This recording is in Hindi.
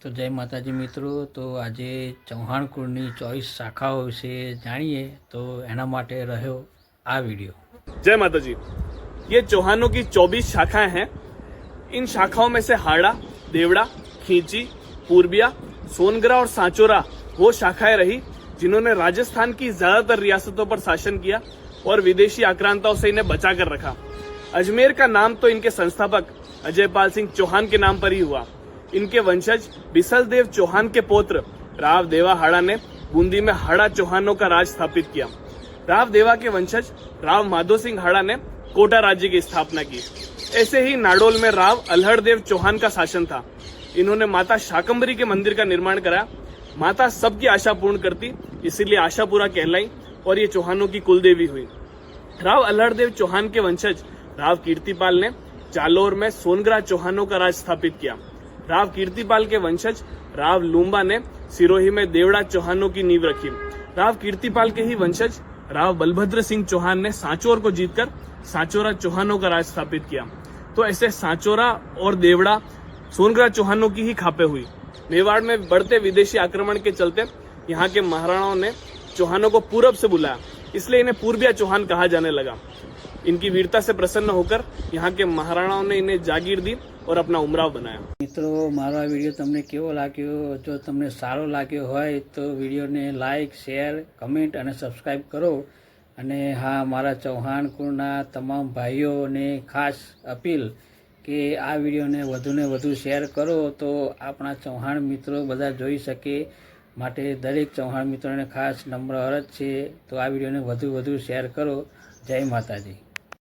તો જય માતાજી મિત્રો તો આજે ચૌહાણ કુળની ચોવીસ શાખાઓ વિશે જાણીએ તો એના માટે રહ્યો આ વિડીયો जय माता जी ये चौहानों की 24 शाखाएं हैं इन शाखाओं में से हाड़ा देवड़ा खींची पूर्बिया सोनगरा और सांचोरा वो शाखाएं रही जिन्होंने राजस्थान की ज्यादातर रियासतों पर शासन किया और विदेशी आक्रांताओं से इन्हें बचा कर रखा अजमेर का नाम तो इनके संस्थापक अजयपाल सिंह चौहान के नाम पर ही हुआ इनके वंशज बिसल देव चौहान के पौत्र राव देवा हाड़ा ने बूंदी में हाड़ा चौहानों का राज स्थापित किया। राव देवा के वंशज राव माधो सिंह हाड़ा ने कोटा राज्य की स्थापना की। ऐसे ही नाडोल में राव अल्हड़देव चौहान का शासन था। इन्होंने माता शाकंबरी के मंदिर का निर्माण कराया। माता सबकी आशा पूर्ण करती, इसीलिए आशापुरा कहलाई और ये चौहानों की कुलदेवी हुई। राव अल्हड़देव चौहान के वंशज राव कीर्तिपाल ने जालोर में सोनगरा चौहानों का राज स्थापित किया। राव कीर्तिपाल के वंशज, राव लुम्बा ने सिरोही में देवड़ा चौहानों की नींव रखी। राव कीर्तिपाल के ही वंशज, राव बलभद्र सिंह चौहान ने सांचौर को जीतकर सांचोरा चौहानों का राज स्थापित किया। तो ऐसे सांचोरा और देवड़ा सोनगरा चौहानों की ही खापे हुई। मेवाड़ में बढ़ते विदेशी आक्रमण के चलते यहाँ के महाराणाओं ने चौहानों को पूरब से बुलाया, इसलिए इन्हें पूर्बिया चौहान कहा जाने लगा। इनकी वीरता से प्रसन्न होकर यहाँ के महाराणाओं ने इन्हें जागीर दी और अपना उमराव बनाया। મિત્રો, મારો આ વીડિયો તમને કેવો લાગ્યો? જો તમને સારો લાગ્યો હોય તો વિડીયોને લાઇક શેર, કમેન્ટ અને સબસ્ક્રાઈબ કરો. અને હા, મારા ચૌહાણ કુળના તમામ ભાઈઓને ખાસ અપીલ કે આ વિડીયોને વધુને વધુ શેર કરો તો આપણા ચૌહાણ મિત્રો બધા જોઈ શકે. માટે દરેક ચૌહાણ મિત્રોને ખાસ નમ્ર અરજ છે. તો આ વિડીયોને વધુ વધુ શેર કરો. જય માતાજી.